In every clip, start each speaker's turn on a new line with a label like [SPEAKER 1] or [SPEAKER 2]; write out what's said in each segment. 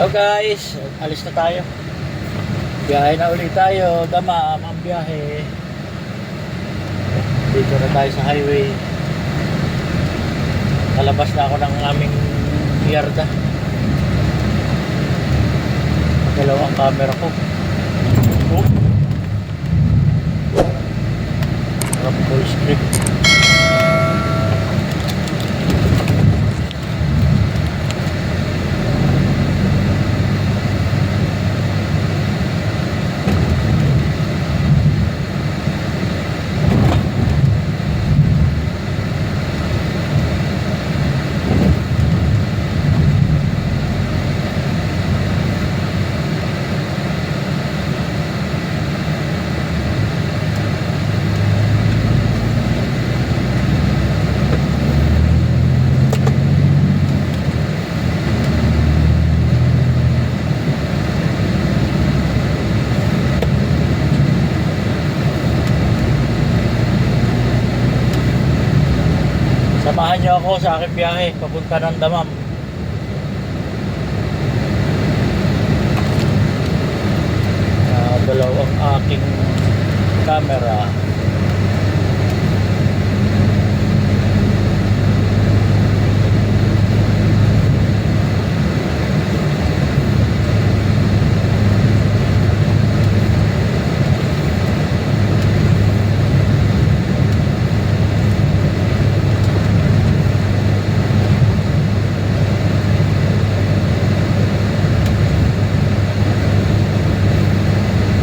[SPEAKER 1] Oh guys, alis na tayo. Biyahe na ulit tayo. Damam ang biyahe. Dito na tayo sa highway. Kalabas na ako ng aming yarda. Dalawang camera ko. Oh. Harap full script. Samahan niyo ako sa aking biyahe papunta ng Damam. Uh, dalawang aking camera.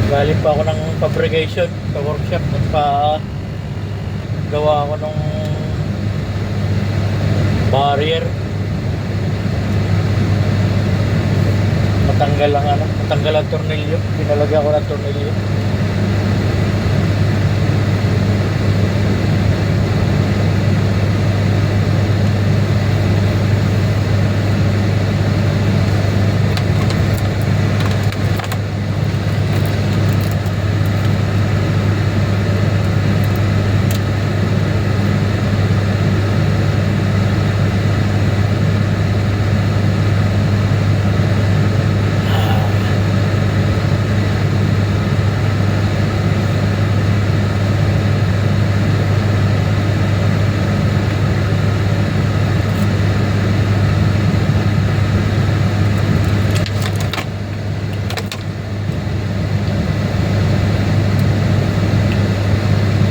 [SPEAKER 1] Galing pa ako ng fabrication sa workshop at pa gawa ako ng barrier. Matanggal ang ano, matanggal ang tornilyo. Pinalagyan ko ng tornilyo.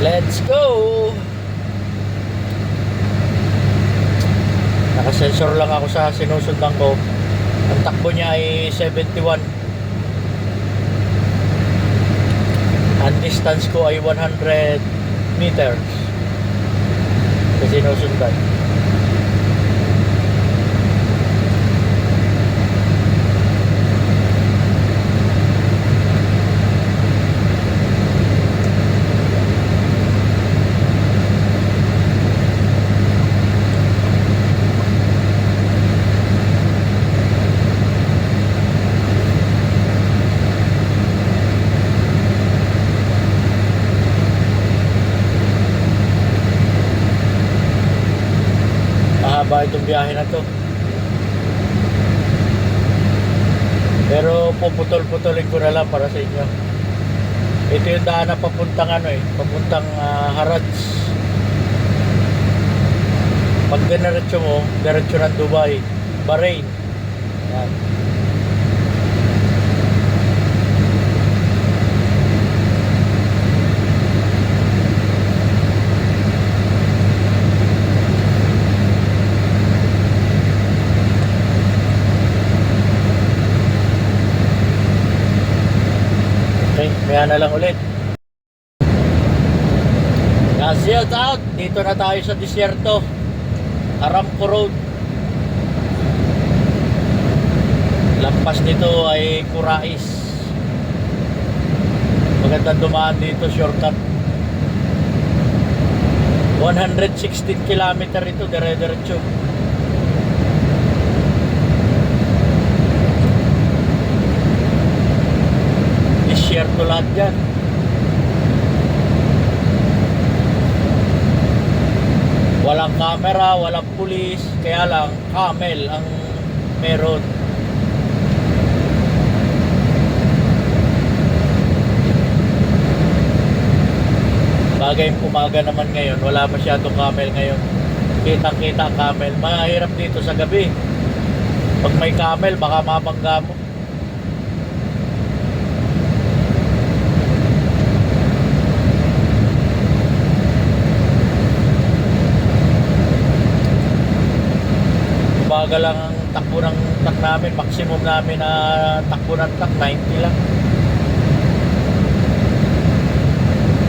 [SPEAKER 1] Let's go! Nakasensor lang ako sa sinusundan ko. Ang takbo niya ay 71. Ang distance ko ay 100 meters. Sa sinusundan. Lang para sa inyo. Ito yung daan na papuntang ano eh, papuntang uh, Harads. Pag diniretso mo, diretso ng Dubai, Bahrain. Yan. Okay, kaya na lang ulit. Shout out! Dito na tayo sa disyerto. Aramco Road. Lampas nito ay Kurais. Maganda dumaan dito, shortcut. 116 kilometer ito, dire-diretso. Desierto lahat yan. Walang camera, walang pulis, kaya lang camel ang meron. Bagay umaga naman ngayon, wala masyadong camel ngayon. Kitang-kita camel. Mahirap dito sa gabi. Pag may camel, baka mabangga mo. Baga lang ang takbo ng truck namin. Maximum namin na takbo ng truck, 90 lang.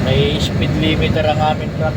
[SPEAKER 1] May speed limiter ang aming truck.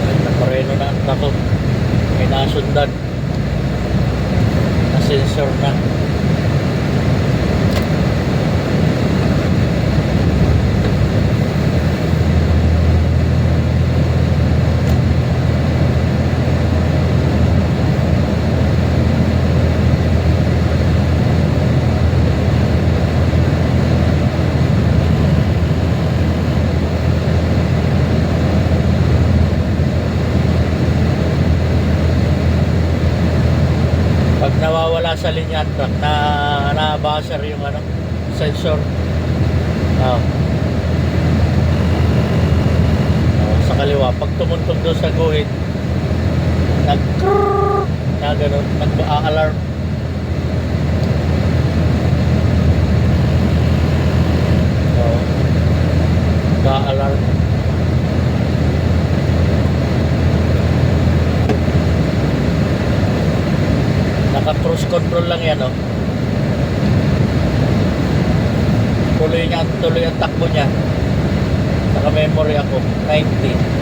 [SPEAKER 1] Ay, napareno na ang tako. May nasundan. Na-sensor na. Pag nawawala sa linya at na nabasar yung ano, sensor. Oh. Oh, sa kaliwa, pag tumuntong doon sa guhit, nag na ganun, nag-alarm. Oh. Nag-alarm. Naka cruise control lang yan oh. Tuloy niya, tuloy ang takbo niya. Naka memory ako, 90.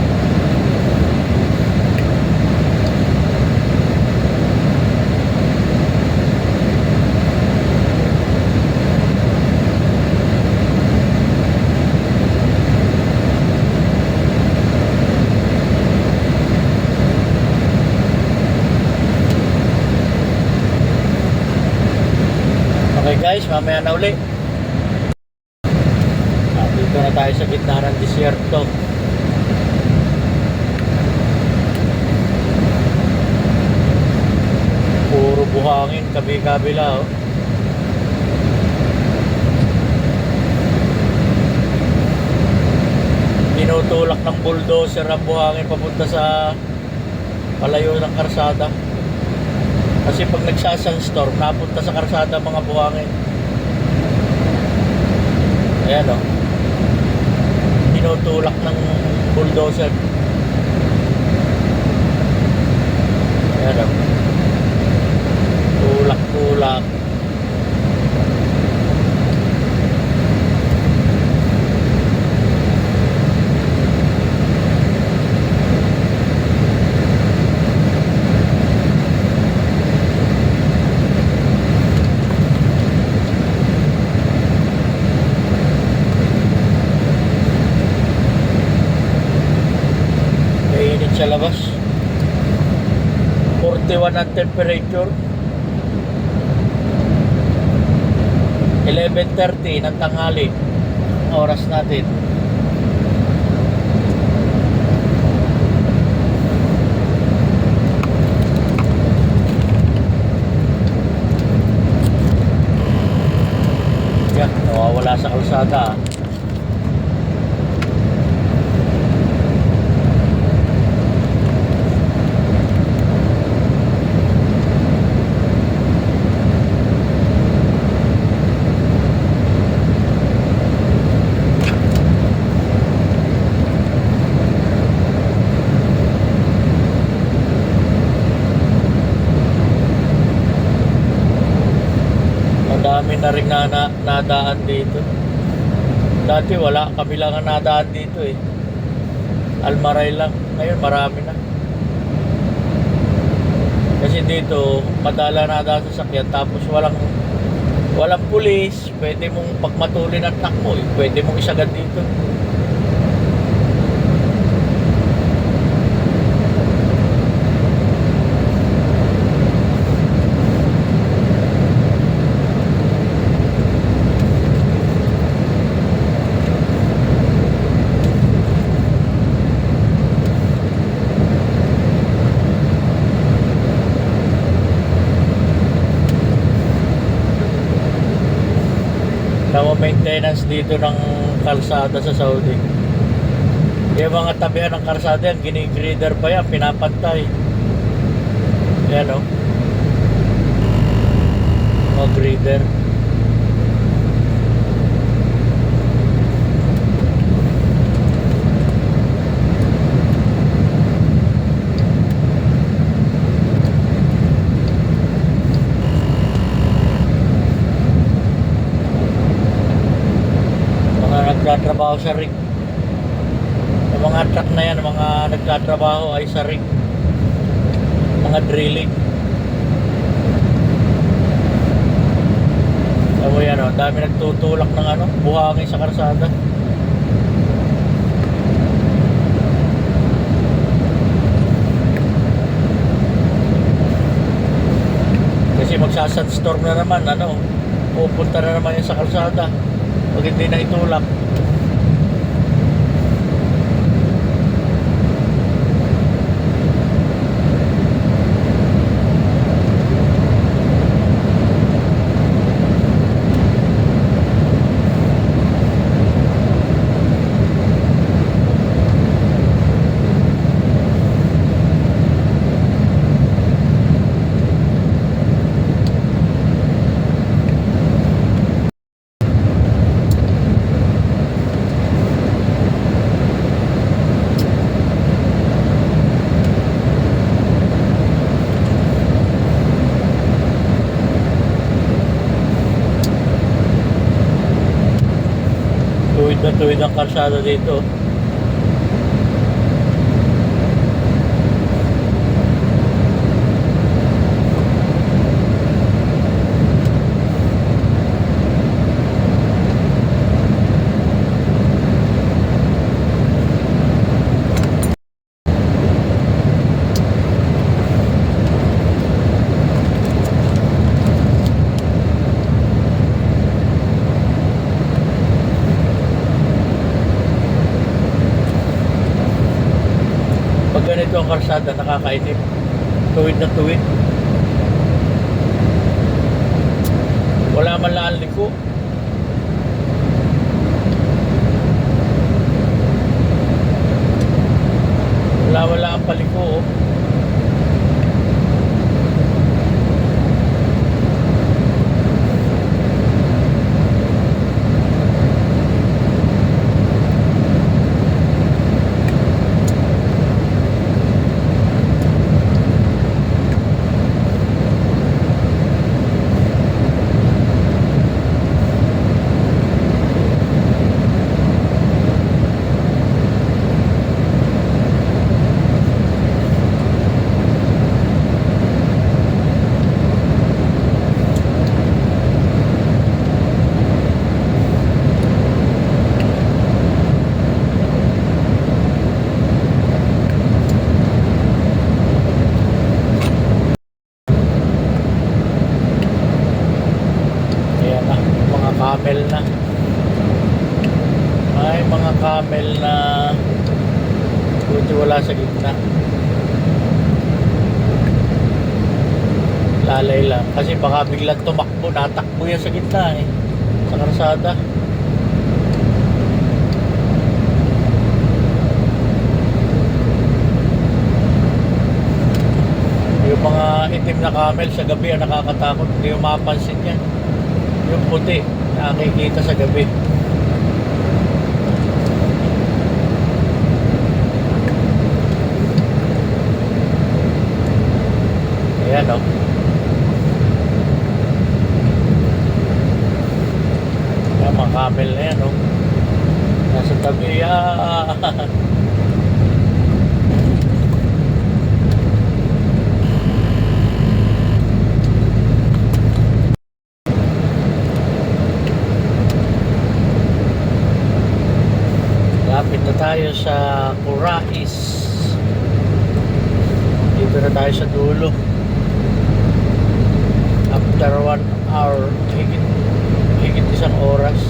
[SPEAKER 1] Guys, mamaya na uli. Ah, dito na tayo sa gitna ng disyerto. Puro buhangin, kabi-kabila oh. Tinutulak ng bulldozer ang buhangin papunta sa palayo ng karsada. Kasi pag nagsasanstorm, napunta sa karsada mga buhangin. Ayan o. Tinutulak ng bulldozer. Ayan o. Tulak-tulak. Mainit sa labas. 41 ang temperature. 11.30 ng tanghali. Ang oras natin. Yan, nawawala sa kalsada. Na rin na, na nadaan dito. Dati wala, kami lang ang nadaan dito eh. Almaray lang. Ngayon marami na. Kasi dito, madala nadaan sa sakyan tapos walang walang pulis, pwede mong pagmatulin ang takbo, eh. pwede mong isagad dito. Maintenance dito ng kalsada sa Saudi. Yung mga tabihan ng kalsada yan, ginigrader pa yan, pinapantay. Yan o. Mga grader. mga sa rig. Yung mga truck na yan, mga nagtatrabaho ay sa rig. Mga drilling. Tama yan, oh, dami nagtutulak ng ano, buhangin sa karsada. Kasi magsa-sunstorm na naman, ano, pupunta na naman yan sa kalsada pag hindi na itulak. Tuwid na tuwid ang kalsada dito. Pag ganito ang kalsada, nakakaitim. Tuwid na tuwid. Wala man lang ang liko. Wala wala ang paliko. Oh. Ayan na, mga camel na. Ay, mga camel na buti wala sa gitna. Lalay lang. Kasi baka biglang tumakbo, natakbo yan sa gitna eh. Sa karsada. Yung mga itim na camel sa gabi ang nakakatakot. Hindi yung mapansin yan. Yung puti, nakikita sa gabi. Ayan o. Ayan o. Nasa tabi. Ah. Lapit na tayo sa Kurais. Dito na tayo sa dulo. After one hour, higit, higit isang oras.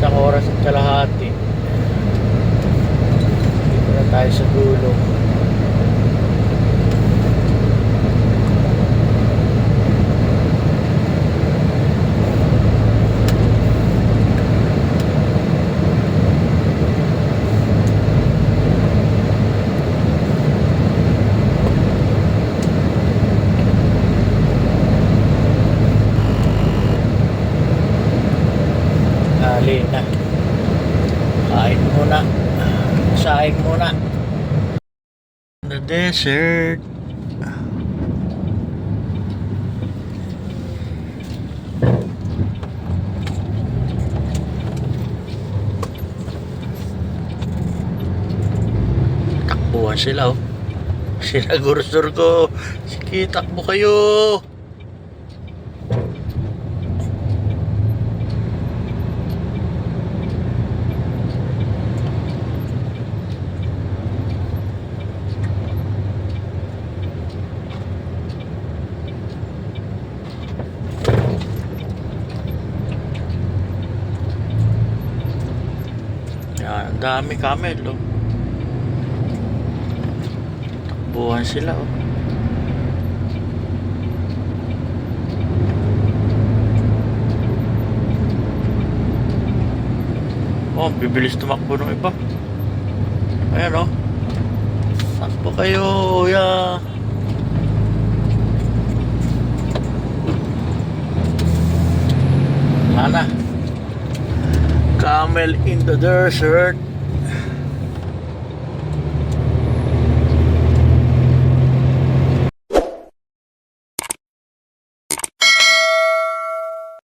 [SPEAKER 1] Isang oras at kalahati. Dito na tayo sa dulo. Desert. Takbuhan sila oh. Sila gursor ko. Sige, takbo kayo. Yan, ang dami camel, oh. Takbuhan sila, oh. Oh, bibilis tumakbo ng iba. Ayan, oh. Takbo kayo, ya. Sana. Camel in the desert.